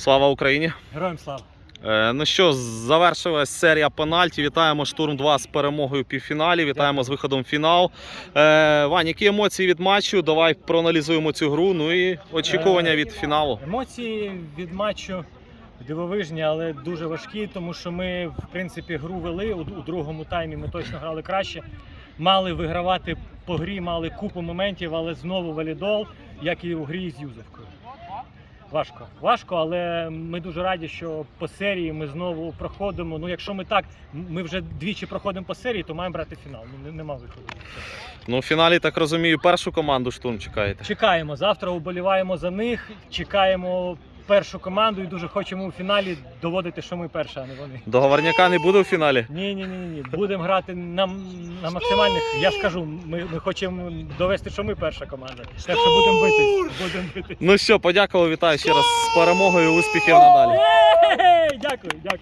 Слава Україні! Героям слава! Е, ну що, завершилась серія пенальті. Вітаємо штурм 2 з перемогою в півфіналі. Вітаємо з виходом в фінал. Е, Вань, які емоції від матчу? Давай проаналізуємо цю гру. Ну і очікування від фіналу. Емоції від матчу дивовижні, але дуже важкі, тому що ми, в принципі, гру вели у, у другому таймі. Ми точно грали краще. Мали вигравати по грі, мали купу моментів, але знову валідол, як і у грі з Юзовкою. Важко, важко, але ми дуже раді, що по серії ми знову проходимо. Ну, якщо ми так, ми вже двічі проходимо по серії, то маємо брати фінал. Ну, нема виходу. Ну, в фіналі, так розумію, першу команду штурм чекаєте. Чекаємо завтра, уболіваємо за них, чекаємо першу команду і дуже хочемо у фіналі доводити, що ми перша, а не вони. Договорняка не буде у фіналі. Ні, ні, ні, ні. Будемо грати на, на максимальних. Я ж кажу, ми, ми хочемо довести, що ми перша команда. Так що будемо битись. Будемо битись. Ну що, подякував, вітаю ще раз з перемогою. Успіхів надалі. Дякую, дякую.